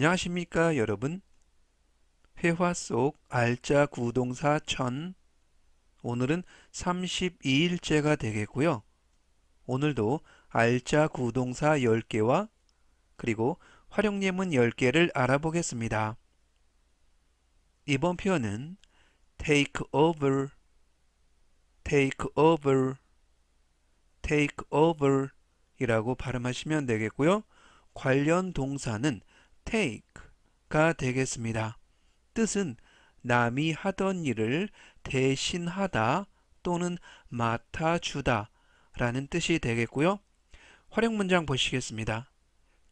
안녕하십니까 여러분? 회화 속 알짜 구동사 천. 오늘은 32일째가 되겠고요. 오늘도 알짜 구동사 10개와 그리고 활용예문 10개를 알아보겠습니다. 이번 표현은 take over take over take over 이라고 발음하시면 되겠고요. 관련 동사는 take가 되겠습니다. 뜻은 남이 하던 일을 대신하다 또는 맡아주다 라는 뜻이 되겠고요. 활용 문장 보시겠습니다.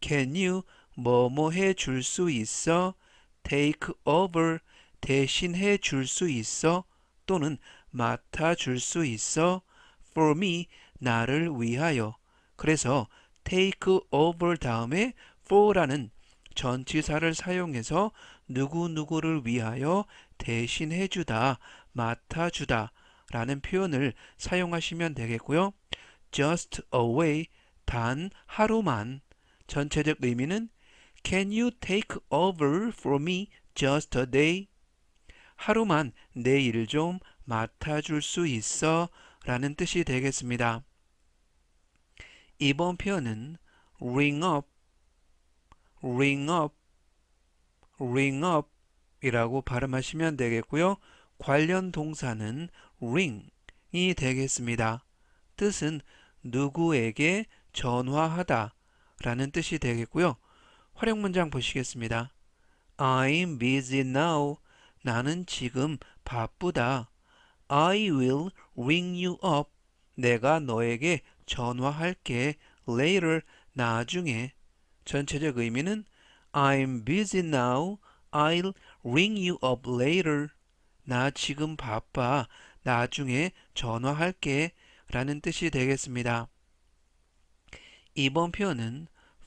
Can you 뭐뭐 해줄 수 있어? take over 대신해 줄 수 있어? 또는 맡아 줄 수 있어? for me 나를 위하여 그래서 take over 다음에 for라는 전치사를 사용해서 누구누구를 위하여 대신해 주다, 맡아 주다 라는 표현을 사용하시면 되겠고요. just away, 단 하루만 전체적 의미는 Can you take over for me just a day? 하루만 내일좀 맡아줄 수 있어? 라는 뜻이 되겠습니다. 이번 표현은 ring up, ring up, ring up 이라고 발음하시면 되겠고요. 관련 동사는 ring이 되겠습니다. 뜻은 누구에게 전화하다 라는 뜻이 되겠고요. 활용 문장 보시겠습니다. I'm busy now. 나는 지금 바쁘다. I will ring you up. 내가 너에게 전화할게. later 나중에 전체적 의미는 I'm busy now. I'll ring you up later. 나 지금 바빠. 나중에 전화할게. 라는 뜻이 되겠습니다. 이번 표현은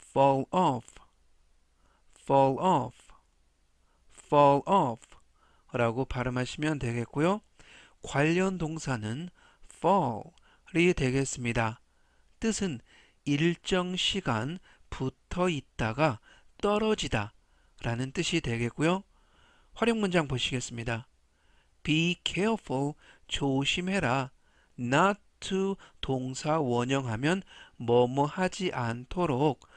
fall off, fall off, fall off 라고 발음하시면 되겠고요. 관련 동사는 fall이 되겠습니다. 뜻은 일정 시간 붙 어 있다가 떨어지다 라는 뜻이 되겠고요. 활용 문장 보시겠습니다. Be careful, 조심해라. Not to 동사 원형하면 뭐뭐 하지 않도록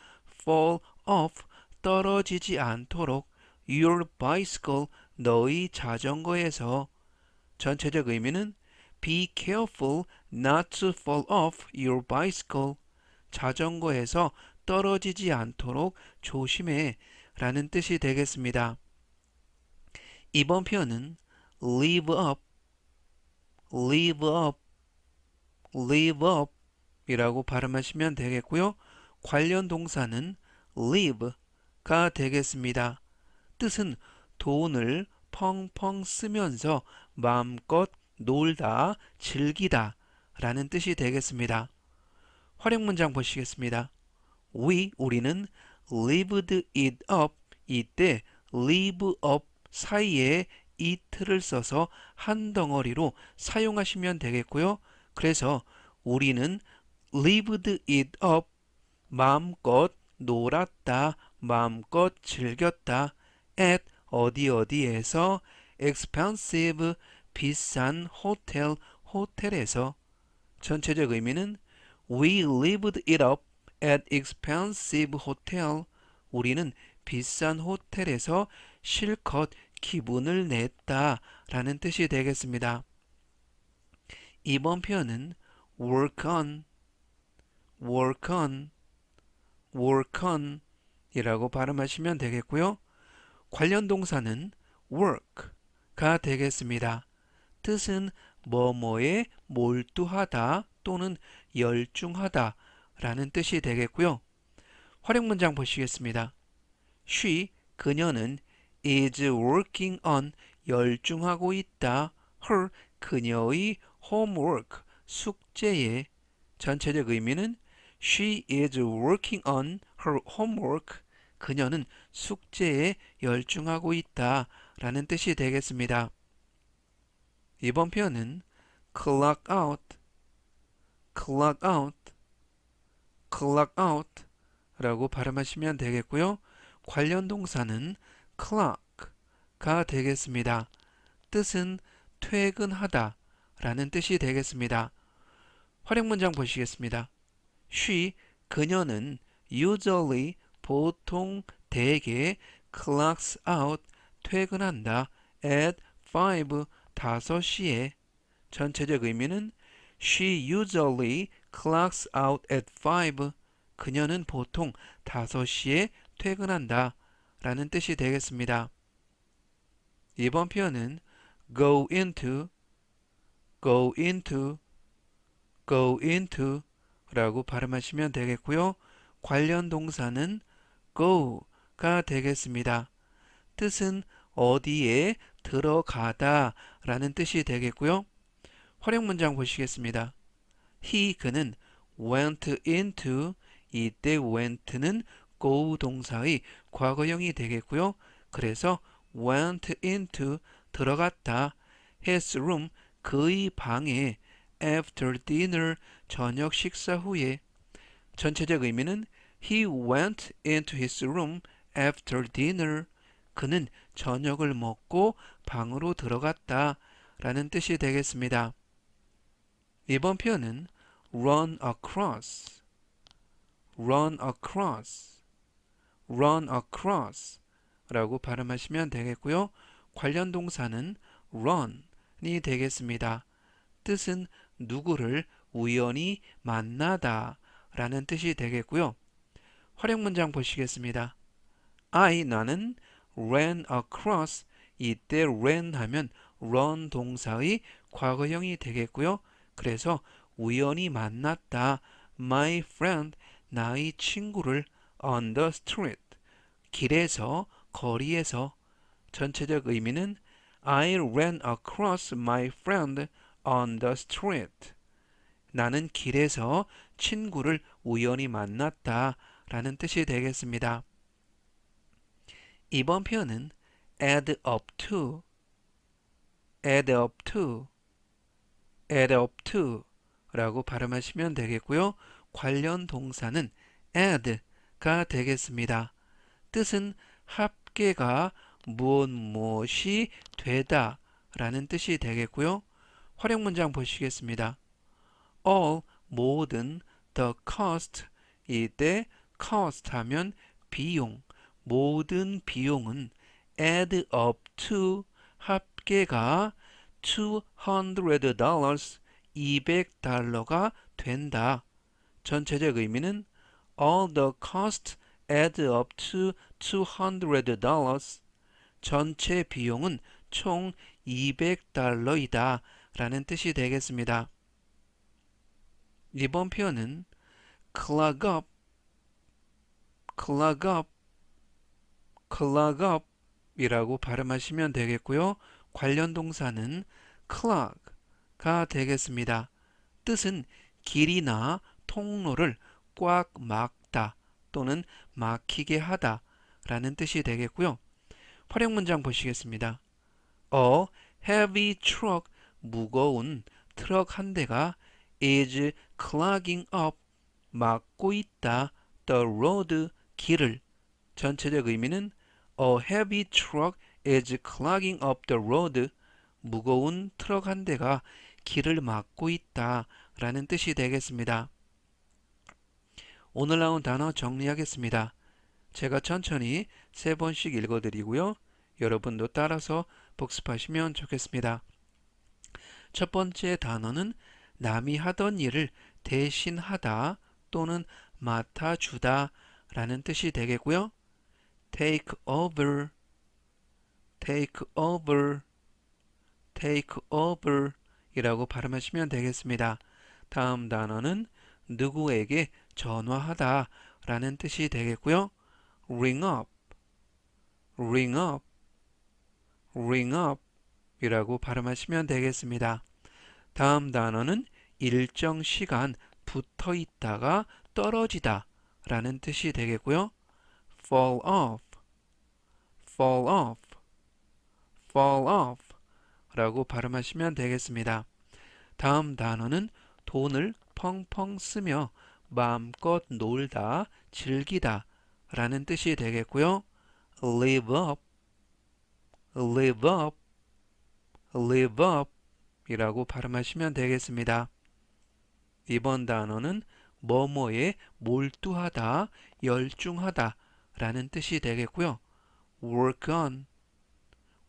fall off, 떨어지지 않도록 your bicycle, 너희 자전거에서 전체적 의미는 be careful not to fall off your bicycle. 자전거에서 떨어지지 않도록 조심해 라는 뜻이 되겠습니다. 이번 표현은 live up, live up, live up 이라고 발음하시면 되겠고요. 관련 동사는 live가 되겠습니다. 뜻은 돈을 펑펑 쓰면서 마음껏 놀다, 즐기다 라는 뜻이 되겠습니다. 활용 문장 보시겠습니다. We, 우리는 lived it up, 이때 live up 사이에 it를 써서 한 덩어리로 사용하시면 되겠고요. 그래서 우리는 lived it up, 마음껏 놀았다, 마음껏 즐겼다, at 어디 어디에서 expensive, 비싼 호텔, 호텔에서 전체적 의미는 We lived it up at expensive hotel. 우리는 비싼 호텔에서 실컷 기분을 냈다 라는 뜻이 되겠습니다. 이번 표현은 work on, work on, work on 이라고 발음하시면 되겠고요. 관련 동사는 work가 되겠습니다. 뜻은 뭐뭐에 몰두하다 또는 열중하다 라는 뜻이 되겠고요. 활용 문장 보시겠습니다. She, 그녀는 is working on, 열중하고 있다. her, 그녀의 homework, 숙제에 전체적 의미는 She is working on her homework. 그녀는 숙제에 열중하고 있다 라는 뜻이 되겠습니다. 이번 표현은 clock out, clock out, clock out 라고 발음하시면 되겠고요. 관련 동사는 clock가 되겠습니다. 뜻은 퇴근하다 라는 뜻이 되겠습니다. 활용 문장 보시겠습니다. she, 그녀는 usually, 보통, 대개 clocks out, 퇴근한다 at 5, 5시에 전체적 의미는 she usually clocks out at 5 그녀는 보통 5시에 퇴근한다 라는 뜻이 되겠습니다. 이번 표현은 go into, go into, go into 라고 발음하시면 되겠고요. 관련 동사는 go가 되겠습니다. 뜻은 어디에 들어가다 라는 뜻이 되겠고요. 활용 문장 보시겠습니다. He 그는 went into 이때 went는 go 동사의 과거형이 되겠고요. 그래서 went into 들어갔다 his room 그의 방에 after dinner 저녁 식사 후에 전체적 의미는 he went into his room after dinner 그는 저녁을 먹고 방으로 들어갔다 라는 뜻이 되겠습니다. 이번 표현은 run across, run across, run across 라고 발음하시면 되겠고요. 관련 동사는 run이 되겠습니다. 뜻은 누구를 우연히 만나다 라는 뜻이 되겠고요. 활용 문장 보시겠습니다. I 나는 ran across 이때 ran 하면 run 동사의 과거형이 되겠고요. 그래서 우연히 만났다 my friend 나의 친구를 on the street 길에서 거리에서 전체적 의미는 I ran across my friend on the street 나는 길에서 친구를 우연히 만났다 라는 뜻이 되겠습니다. 이번 표현은 add up to, add up to, add up to 라고 발음하시면 되겠고요. 관련 동사는 add가 되겠습니다. 뜻은 합계가 무엇 무엇이 되다 라는 뜻이 되겠고요. 활용 문장 보시겠습니다. all 모든 the cost 이때 cost 하면 비용 모든 비용은 add up to 합계가 200 dollars 200달러가 된다. 전체적 의미는 all the cost add up to 200 dollars 전체 비용은 총 200달러이다 라는 뜻이 되겠습니다. 이번 표현은 clog up, clog up, clog up 이라고 발음하시면 되겠고요. 관련 동사는 clog 가 되겠습니다. 뜻은 길이나 통로를 꽉 막다 또는 막히게 하다 라는 뜻이 되겠고요. 활용 문장 보시겠습니다. A heavy truck, 무거운 트럭 한 대가 is clogging up, 막고 있다. the road, 길을. 전체적 의미는 A heavy truck is clogging up the road. 무거운 트럭 한 대가 길을 막고 있다. 라는 뜻이 되겠습니다. 오늘 나온 단어 정리하겠습니다. 제가 천천히 세 번씩 읽어드리고요. 여러분도 따라서 복습하시면 좋겠습니다. 첫 번째 단어는 남이 하던 일을 대신하다 또는 맡아주다 라는 뜻이 되겠고요. take over, take over, take over 이라고 발음하시면 되겠습니다. 다음 단어는 누구에게 전화하다 라는 뜻이 되겠고요. ring up, ring up, ring up 이라고 발음하시면 되겠습니다. 다음 단어는 일정 시간 붙어 있다가 떨어지다 라는 뜻이 되겠고요. fall off, fall off, fall off 라고 발음하시면 되겠습니다. 다음 단어는 돈을 펑펑 쓰며 마음껏 놀다, 즐기다 라는 뜻이 되겠고요. live up, live up, live up 이라고 발음하시면 되겠습니다. 이번 단어는 뭐뭐에 몰두하다, 열중하다 라는 뜻이 되겠고요. work on,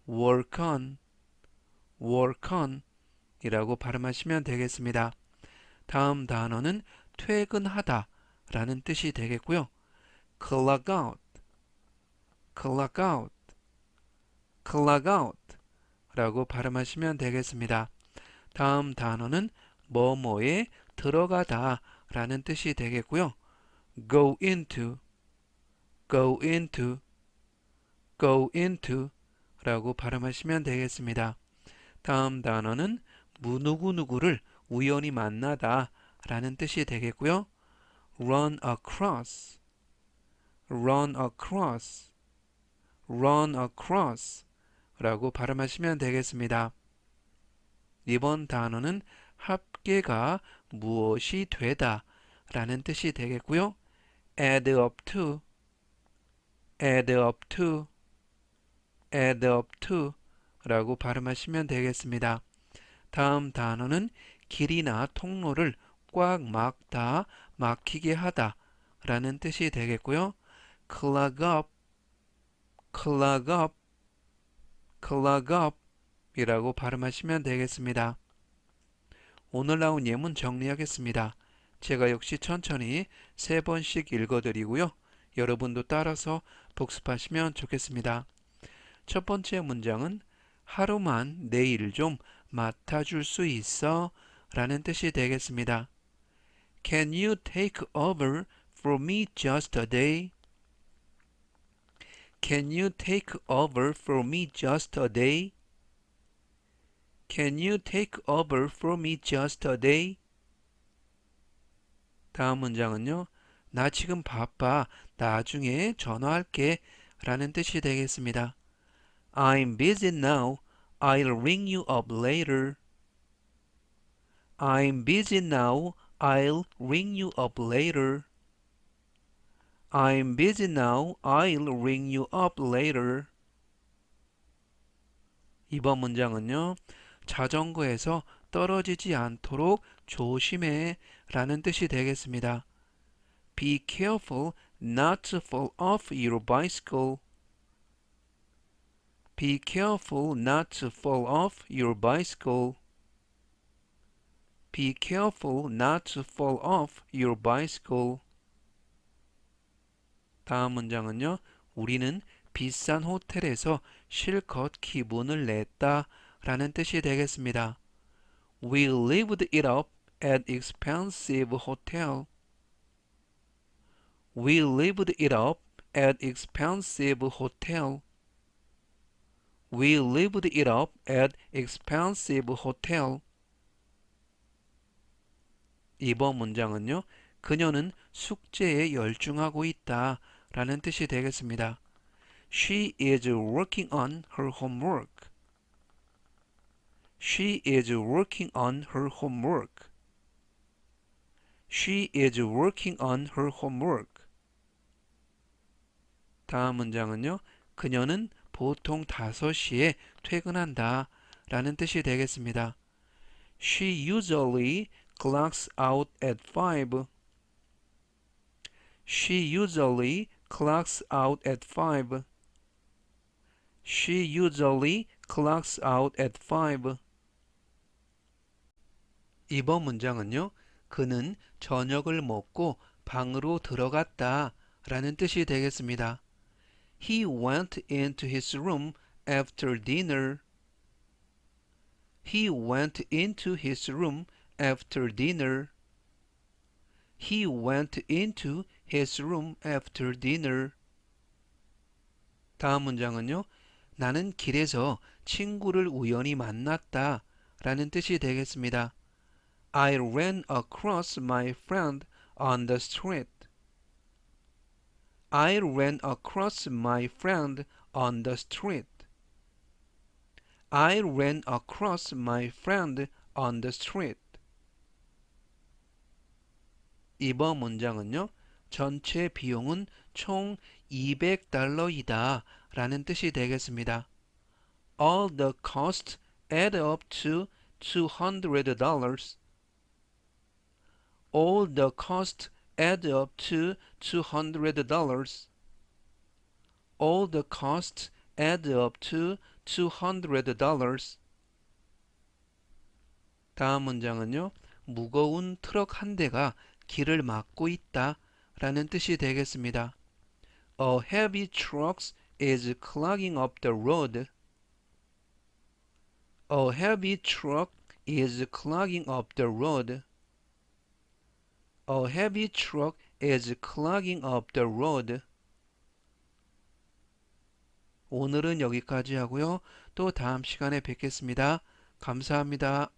work on, work on 이라고 발음하시면 되겠습니다. 다음 단어는 퇴근하다 라는 뜻이 되겠고요. clock out, clock out, clock out 라고 발음하시면 되겠습니다. 다음 단어는 뭐뭐에 들어가다 라는 뜻이 되겠고요. go into, go into, go into 라고 발음하시면 되겠습니다. 다음 단어는 무누구누구를 우연히 만나다 라는 뜻이 되겠고요. run across, run across, run across 라고 발음하시면 되겠습니다. 이번 단어는 합계가 무엇이 되다 라는 뜻이 되겠고요. add up to, add up to, add up to 라고 발음하시면 되겠습니다. 다음 단어는 길이나 통로를 꽉 막다, 막히게 하다 라는 뜻이 되겠고요. clog up, clog up, clog up 이라고 발음하시면 되겠습니다. 오늘 나온 예문 정리하겠습니다. 제가 역시 천천히 세 번씩 읽어드리고요. 여러분도 따라서 복습하시면 좋겠습니다. 첫 번째 문장은 하루만 내일좀 맡아줄 수 있어? 라는 뜻이 되겠습니다. Can you take over for me just a day? Can you take over for me just a day? Can you take over for me just a day? 다음 문장은요. 나 지금 바빠. 나중에 전화할게. 라는 뜻이 되겠습니다. I'm busy now. I'll ring you up later. I'm busy now. I'll ring you up later. I'm busy now. I'll ring you up later. 이번 문장은요. 자전거에서 떨어지지 않도록 조심해 라는 뜻이 되겠습니다. Be careful not to fall off your bicycle. Be careful not to fall off your bicycle. Be careful not to fall off your bicycle. 다음 문장은요. 우리는 비싼 호텔에서 실컷 기분을 냈다 라는 뜻이 되겠습니다. We lived it up at expensive hotel. We lived it up at expensive hotel. We lived it up at expensive hotel. 이번 문장은요. 그녀는 숙제에 열중하고 있다 라는 뜻이 되겠습니다. She is working on her homework. She is working on her homework. She is working on her homework. 다음 문장은요. 그녀는 보통 5시에 퇴근한다 라는 뜻이 되겠습니다. She usually clocks out at 5. She usually clocks out at 5. She usually clocks out at 5. 이번 문장은요. 그는 저녁을 먹고 방으로 들어갔다 라는 뜻이 되겠습니다. He went into his room after dinner. He went into his room after dinner. He went into his room after dinner. 다음 문장은요. 나는 길에서 친구를 우연히 만났다 라는 뜻이 되겠습니다. I ran across my friend on the street. I ran across my friend on the street. I ran across my friend on the street. 이번 문장은요. 전체 비용은 총 200달러이다 라는 뜻이 되겠습니다. All the costs add up to $200. All the costs add up to $200. All the costs add up to $200. 다음 문장은요. 무거운 트럭 한 대가 길을 막고 있다 라는 뜻이 되겠습니다. A heavy truck is clogging up the road. A heavy truck is clogging up the road. A heavy truck is clogging up the road. 오늘은 여기까지 하고요. 또 다음 시간에 뵙겠습니다. 감사합니다.